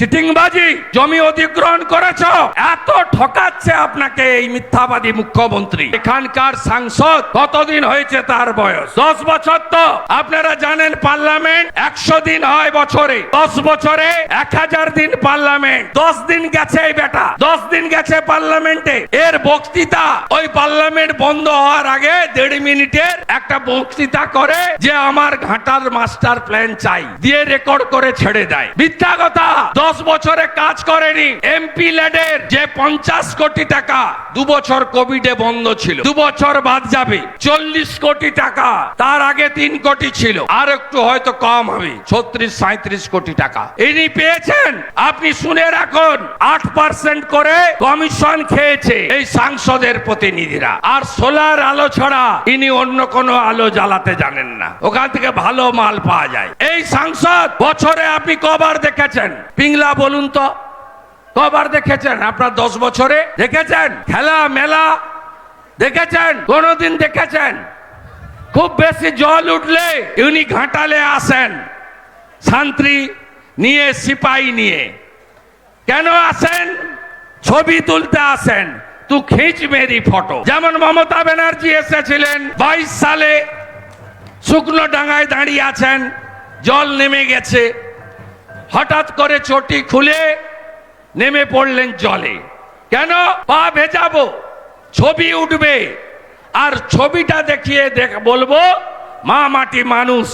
চিটিংবাজি জমি অধিগ্রহণ করেছ, এত ঠকাচ্ছে আপনাকে এই মিথ্যাবাদী মুখ্যমন্ত্রী। এখানকার সাংসদ কতদিন হয়েছে তার বয়স? দশ বছর তো। আপনারা জানেন পার্লামেন্ট একশো দিন হয় বছরে। দশ বছরে এক হাজার দিন পার্লামেন্ট। দশ দিন গেছে এই বেটা। দশ দিন গেছে পার্লামেন্টে। এর বক্তৃতা ওই পার্লামেন্ট বন্ধ হওয়ার আগে দেড় মিনিটের একটা বক্তৃতা করে যে আমার ঘাটার মাস্টার প্ল্যান চাই। দিয়ে রেকর্ড করে ছেড়ে দেয়। মিথ্যা কথা। দশ বছরে কাজ করেনি। এমপি ল্যাডের যে পঞ্চাশ কোটি টাকা, দু বছর কোভিডে বন্ধ ছিল। দু বছর বাদ যাবে, চল্লিশ কোটি টাকা, তার আগে তিন কোটি ছিল। আর একটু হয়তো কম হবে, ছত্রিশ সাঁত্রিশ কোটি টাকা। ইনি পেয়েছেন, আপনি শুনে রাখুন, আট পার্সেন্ট করে কমিশন খেয়েছে এই সাংসদের প্রতিনিধিরা। আর সোলার আলো ছাড়া ইনি অন্য কোনো আলো জ্বালাতে জানেন না। ওখান থেকে ভালো মাল পাওয়া যায়। এই সাংসদ, বছরে আপনি কবার দেখেছেন পিংলা বলুন তো। কবার দেখেছেন? আপনার দশ বছরে? দেখেছেন? খেলা, মেলা? দেখেছেন? কোনদিন দেখেছেন? খুব বেশি জল উঠলে উনি ঘাটালে আসেন। শান্তি নিয়ে সিপাহী নিয়ে। কেন আসেন? ছবি তুলতে আসেন। তু খিঁচ মেরি ফটো। যেমন মমতা ব্যানার্জি এসেছিলেন, বাইশ সালে শুকনো ডাঙায় দাঁড়িয়ে আছেন, জল নেমে গেছে। হঠাৎ করে চটি খুলে নেমে পড়লেন জলে। কেন? পা ভেজাবো, ছবি উঠবে, আর ছবিটা দেখিয়ে দেখ, বলব, মা মাটি মানুষ,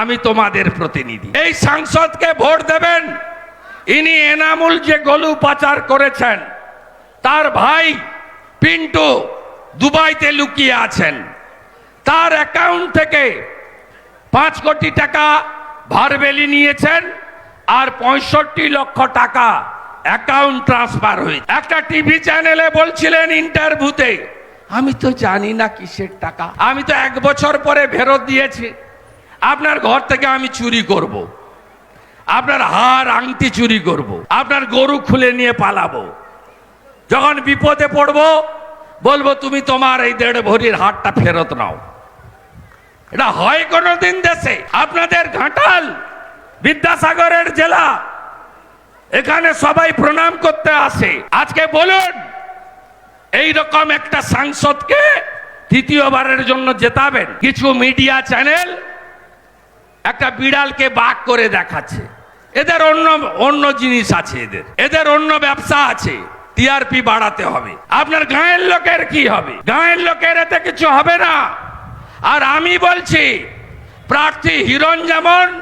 আমি তোমাদের প্রতিনিধি। এই সাংসদকে ভোট দেবেন। ইনি এনামুল যে গলু পাচার করেছেন, তার ভাই পিন্টু দুবাইতে লুকিয়ে আছেন। তার অ্যাকাউন্ট থেকে পাঁচ কোটি টাকা ভারবেলি নিয়েছেন। আর পঁয়ষট্টি লক্ষ টাকা অ্যাকাউন্ট ট্রান্সফার হয়েছে। একটা টিভি চ্যানেলে বলছিলেন ইন্টারভিউতে আমি তো জানি না কিসের টাকা। আমি তো এক বছর পরে ফেরত দিয়েছি। আপনার ঘর থেকে আমি চুরি করব। আপনার হার আংটি চুরি করব। আপনার গরু খুলে নিয়ে পালাবো। যখন বিপদে পড়ব, বলব, তুমি তোমার এই দেড় ভরির হারটা ফেরত নাও। এটা হয় কোনোদিন দেশে। আপনাদের ঘাটাল বিদ্যাসাগরের জেলা। এখানে সবাই প্রণাম করতে আসে। আজকে বলুন এই রকম একটা সাংসদকে তৃতীয়বারের জন্য জেতাবেন। কিছু মিডিয়া চ্যানেল একটা বিড়ালকে বাক করে দেখাচ্ছে। এদের অন্য অন্য জিনিস আছে এদের। এদের অন্য ব্যবসা আছে। টিআরপি বাড়াতে হবে। আপনার গাঁয়ের লোকের কি হবে? গাঁয়ের লোকের এতে কিছু হবে না। আর আমি বলছি, প্রার্থী হিরণ যেমন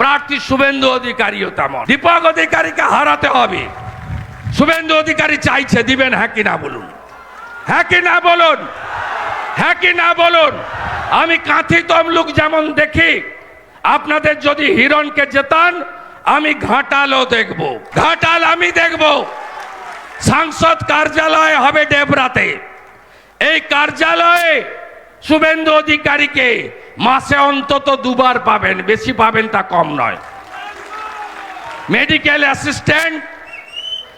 প্রার্থী শুভেন্দু অধিকারীও তেমন। দীপক অধিকারীকে হারাতে হবে। শুভেন্দু অধিকারী চাইছে, দিবেন হ্যাঁ কি না বলুন। হ্যাঁ কি না বলুন। হ্যাঁ কি না বলুন। আমি কাঁথি তমলুক যেমন দেখি, আপনাদের যদি হিরণকে জেতান, আমি ঘাটালও দেখব। ঘাটাল আমি দেখব। সাংসদ কার্যালয় হবে ডেবরাতে এই কার্যালয়ে শুভেন্দু অধিকারীকে মাসে অন্তত দুবার পাবেন, বেশি পাবেন তা কম নয়। মেডিকেল অ্যাসিস্ট্যান্ট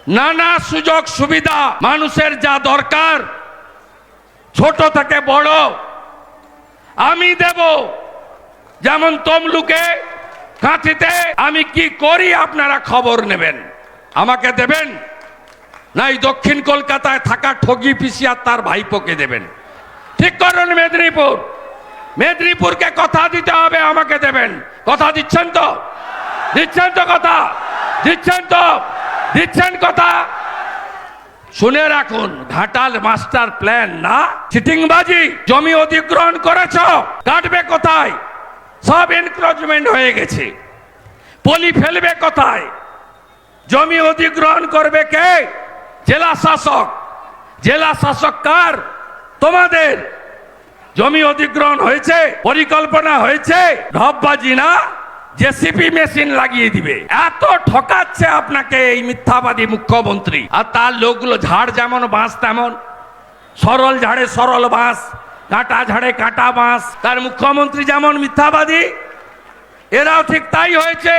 নানা সুযোগ সুবিধা, মানুষের যা দরকার, ছোট থেকে বড়, আমি দেব। যেমন তমলুকে কাঁথিতে, আমি কি করি আপনারা খবর নেবেন? আমাকে দেবেন? না এই দক্ষিণ কলকাতায় থাকা ঠগি পিসি আর তার ভাইপোকে দেবেন। ঠিক করুন, মেদিনীপুর। মেদিনীপুরকে কথা দিতে হবে, আমাকে দেবেন। কথা দিচ্ছেন তো? দিচ্ছেন তো কথা? দিচ্ছেন তো? দিচ্ছেন কথা? শুনে রাখুন, ঘাটাল মাস্টার প্ল্যান না? চিটিংবাজি জমি অধিগ্রহণ করেছ, কাটবে কোথায়? সব এনক্রোচমেন্ট হয়ে গেছে। পলি ফেলবে কোথায়? জমি অধিগ্রহণ করবে কে? জেলা শাসক। জেলা শাসক কার? তোমাদের। জমি অধিগ্রহণ হয়েছে, পরিকল্পনা হয়েছে ঢপবাজি না জেসিপি মেশিন লাগিয়ে দিবে। এত ঠকাচ্ছে আপনাকে এই মিথ্যাবাদী মুখ্যমন্ত্রী। আর তার লোকগুলো ঝাড় যেমন বাঁশ তেমন। সরল ঝাড়ে সরল বাঁশ, কাঁটা ঝাড়ে কাঁটা বাঁশ। তার মুখ্যমন্ত্রী যেমন মিথ্যাবাদী, এরাও ঠিক তাই হয়েছে।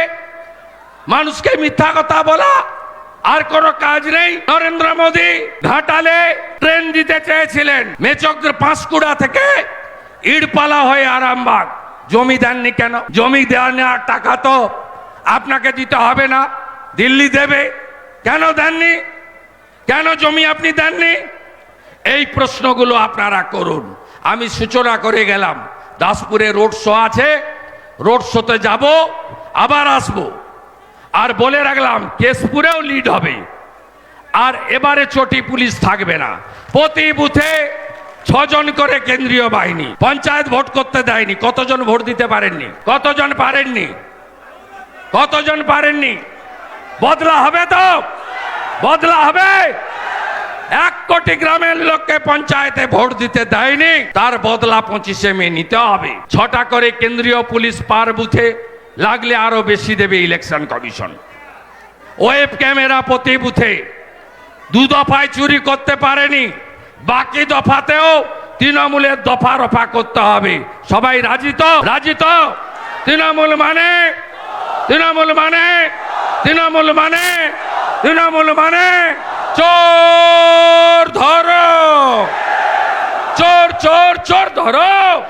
মানুষকে মিথ্যা কথা বলা আর কোনো কাজ নেই। নরেন্দ্র মোদী ঘাটালে ট্রেন দিতে চেয়েছিলেন। মেচকদের পাঁশকুড়া থেকে ইড়পালা হয়ে আরামবাগ। জমি দেননি কেন? জমি দেওয়া নেওয়ার টাকা তো আপনাকে দিতে হবে না। দিল্লি দেবে। কেন দেননি? কেন জমি আপনি দেননি? এই প্রশ্নগুলো আপনারা করুন। আমি সূচনা করে গেলাম। দাসপুরে রোড শো আছে। রোড শোতে যাব, আবার আসব। আর বলে রাখলাম, কেশপুরেও লিড হবে। আর এবারে চটি পুলিশ থাকবে না। প্রতি বুথে ছজন করে কেন্দ্রীয় বাহিনী। পঞ্চায়েত ভোট করতে দেয়নি, কতজন ভোট দিতে পারেননি? কতজন পারেননি? কতজন পারেননি? বদলা হবে তো? বদলা হবে? এক কোটি গ্রামের লোককে পঞ্চায়েতে ভোট দিতে দেয়নি, তার বদলা পঁচিশে মে নিতে হবে। ছটা করে কেন্দ্রীয় পুলিশ পার বুথে লাগলে আরও বেশি দেবে ইলেকশন কমিশন। ওয়েব ক্যামেরা প্রতি বুথে দু দফায় চুরি করতে পারেনি, বাকি দফাতেও তৃণমূলের দফা রফা করতে হবে। সবাই রাজি তো? রাজি তো? তৃণমূল মানে? তৃণমূল মানে? তৃণমূল মানে? তৃণমূল মানে? চোর ধরো! চোর চোর চোর ধরো!